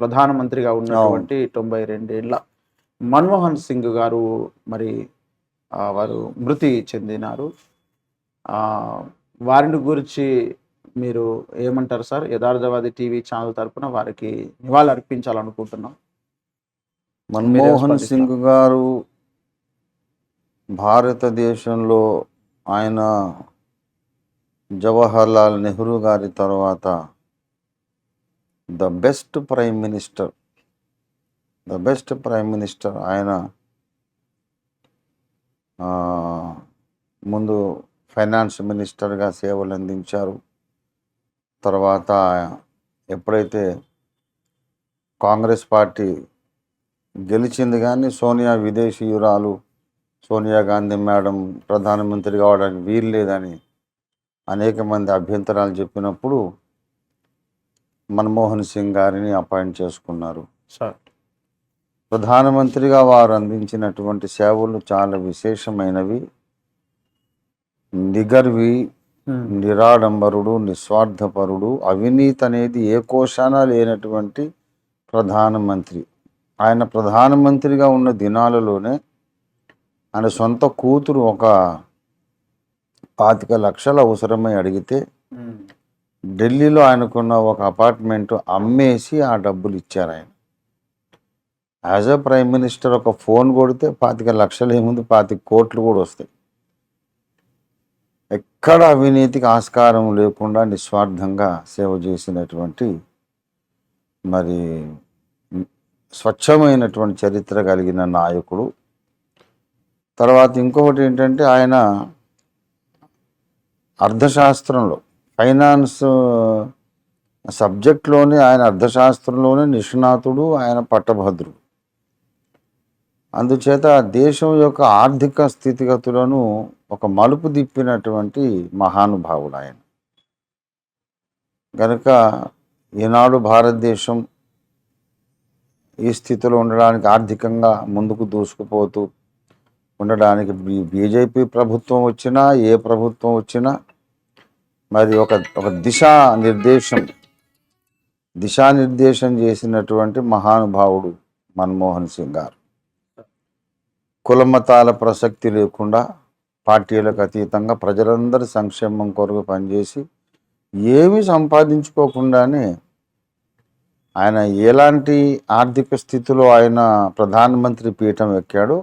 ప్రధానమంత్రిగా ఉన్నటువంటి తొంభై రెండేళ్ళ మన్మోహన్ సింగ్ గారు మరి వారు మృతి చెందినారు. ఆ, వారిని గురించి మీరు ఏమంటారు సార్? యథార్థవాది టీవీ ఛానల్ తరపున వారికి నివాళులు అర్పించాలనుకుంటున్నాం. మన్మోహన్? సింగ్ గారు భారతదేశంలో ఆయన జవహర్లాల్ నెహ్రూ గారి తర్వాత the best prime minister the best prime minister ఆయన ముందు ఫైనాన్స్ మినిస్టర్గా సేవలు అందించారు. తర్వాత ఎప్పుడైతే కాంగ్రెస్ పార్టీ గెలిచింది కానీ సోనియా విదేశీయురాలు సోనియా గాంధీ మేడం ప్రధానమంత్రి కావడానికి వీలు లేదని అనేక మంది అభ్యంతరాలు చెప్పినప్పుడు మన్మోహన్ సింగ్ గారిని అపాయింట్ చేసుకున్నారు. సార్. ప్రధానమంత్రిగా వారు అందించినటువంటి సేవలు చాలా విశేషమైనవి. నిగర్వి నిరాడంబరుడు నిస్వార్థపరుడు అవినీతి అనేది ఏ కోశాన లేనటువంటి ప్రధానమంత్రి. ఆయన ప్రధానమంత్రిగా ఉన్న దినాలలోనే ఆయన సొంత కూతురు ఒక పాతిక లక్షలు అవసరమై అడిగితే ఢిల్లీలో ఆయనకున్న ఒక అపార్ట్మెంట్ అమ్మేసి ఆ డబ్బులు ఇచ్చారు ఆయన. యాజ్ అ ప్రైమ్ మినిస్టర్ ఒక ఫోన్ కొడితే పాతిక లక్షలు ఏముంది పాతిక కోట్లు కూడా వస్తాయి. ఎక్కడ అవినీతికి ఆస్కారం లేకుండా నిస్వార్థంగా సేవ చేసినటువంటి మరి స్వచ్ఛమైనటువంటి చరిత్ర కలిగిన నాయకుడు. తర్వాత ఇంకొకటి ఏంటంటే ఆయన అర్థశాస్త్రంలో ఫైనాన్స్ సబ్జెక్ట్లోనే ఆయన అర్థశాస్త్రంలోనే నిష్ణాతుడు ఆయన పట్టభద్రుడు. అందుచేత దేశం యొక్క ఆర్థిక స్థితిగతులను ఒక మలుపు తిప్పినటువంటి మహానుభావుడు ఆయన. కనుక ఈనాడు భారతదేశం ఈ స్థితిలో ఉండడానికి ఆర్థికంగా ముందుకు దూసుకుపోతూ ఉండడానికి బీజేపీ ప్రభుత్వం వచ్చినా ఏ ప్రభుత్వం వచ్చినా మరి ఒక ఒక దిశా నిర్దేశం దిశానిర్దేశం చేసినటువంటి మహానుభావుడు మన్మోహన్ సింగ్ గారు. కులమతాల ప్రసక్తి లేకుండా పార్టీలకు అతీతంగా ప్రజలందరి సంక్షేమం కొరకు పనిచేసి ఏమీ సంపాదించుకోకుండానే ఆయన ఎలాంటి ఆర్థిక స్థితిలో ఆయన ప్రధానమంత్రి పీఠం ఎక్కాడో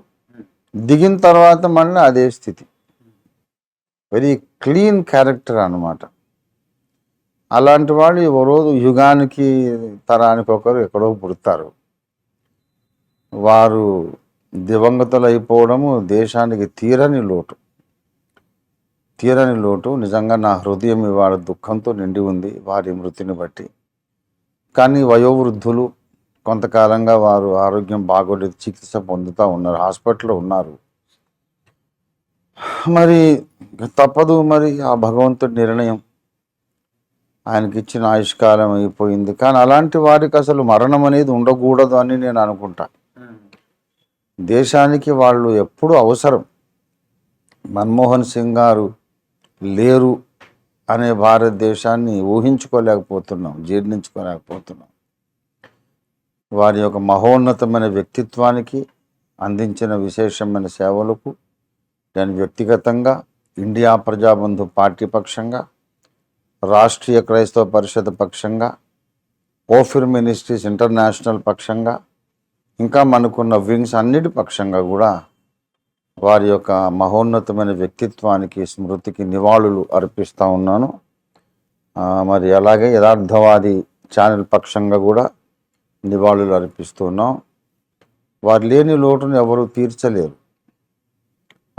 దిగిన తర్వాత మళ్ళీ అదే స్థితి. వెరీ క్లీన్ క్యారెక్టర్ అన్నమాట. అలాంటి వాళ్ళు ఓ రోజు యుగానికి తరానికి ఒకరు ఎక్కడో పుడతారు. వారు దివంగతులు అయిపోవడము దేశానికి తీరని లోటు. తీరని లోటు. నిజంగా నా హృదయం ఇవాళ దుఃఖంతో నిండి ఉంది వారి మృతిని బట్టి. కానీ వయోవృద్ధులు కొంతకాలంగా వారు ఆరోగ్యం బాగోలేదు చికిత్స పొందుతూ ఉన్నారు హాస్పిటల్లో ఉన్నారు. మరి తప్పదు మరి ఆ భగవంతుడి నిర్ణయం. ఆయనకి ఇచ్చిన ఆయుష్కాలం అయిపోయింది. కానీ అలాంటి వారికి అసలు మరణం అనేది ఉండకూడదు అని నేను అనుకుంటా. దేశానికి వాళ్ళు ఎప్పుడు అవసరం. మన్మోహన్ సింగ్ గారు లేరు అనే భారతదేశాన్ని ఊహించుకోలేకపోతున్నాం జీర్ణించుకోలేకపోతున్నాం. వారి యొక్క మహోన్నతమైన వ్యక్తిత్వానికి అందించిన విశేషమైన సేవలకు నేను వ్యక్తిగతంగా ఇండియా ప్రజాబంధు పార్టీ పక్షంగా రాష్ట్రీయ క్రైస్తవ పరిషత్ పక్షంగా ఓఫిర్ మినిస్ట్రీస్ ఇంటర్నేషనల్ పక్షంగా ఇంకా మనకున్న వింగ్స్ అన్నిటి పక్షంగా కూడా వారి యొక్క మహోన్నతమైన వ్యక్తిత్వానికి స్మృతికి నివాళులు అర్పిస్తూ ఉన్నాను. మరి అలాగే యథార్థవాది ఛానల్ పక్షంగా కూడా నివాళులు అర్పిస్తున్నాం వారు లేని లోటును ఎవరు తీర్చలేరు.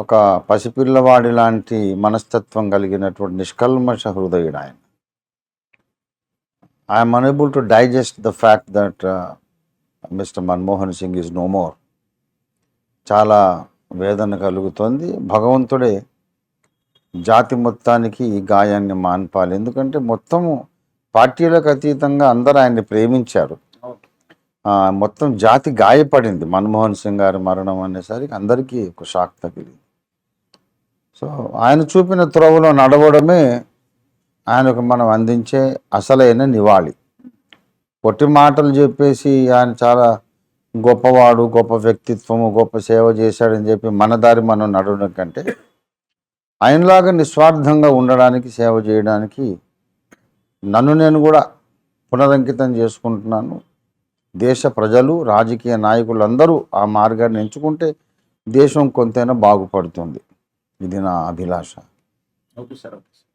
ఒక పసిపిల్లవాడి లాంటి మనస్తత్వం కలిగినటువంటి నిష్కల్మష హృదయుడు ఆయన. I'm unable to digest the fact that mister Manmohan Singh is no more చాలా వేదన కలుగుతోంది. భగవంతుడే జాతి మొత్తానికి ఈ గాయాన్ని మాన్పాలి. ఎందుకంటే మొత్తము పార్టీలకు అతీతంగా అందరూ ఆయన్ని ప్రేమించారు. మొత్తం జాతి గాయపడింది. మన్మోహన్ సింగ్ గారి మరణం అనేసరికి అందరికీ ఒక షాక్ తగిలింది. సో ఆయన చూపిన త్రోవలో నడవడమే ఆయనకు మనం అందించే అసలైన నివాళి. పొట్టి మాటలు చెప్పేసి ఆయన చాలా గొప్పవాడు గొప్ప వ్యక్తిత్వము గొప్ప సేవ చేశాడని చెప్పి మన దారి మనం నడవడం కంటే ఆయనలాగా నిస్వార్థంగా ఉండడానికి సేవ చేయడానికి నన్ను నేను కూడా పునరంకితం చేసుకుంటున్నాను. దేశ ప్రజలు రాజకీయ నాయకులందరూ ఆ మార్గాన్ని ఎంచుకుంటే దేశం కొంతైనా బాగుపడుతుంది. ఇది నా అభిలాష ఓకే సార్ ఓకే సార్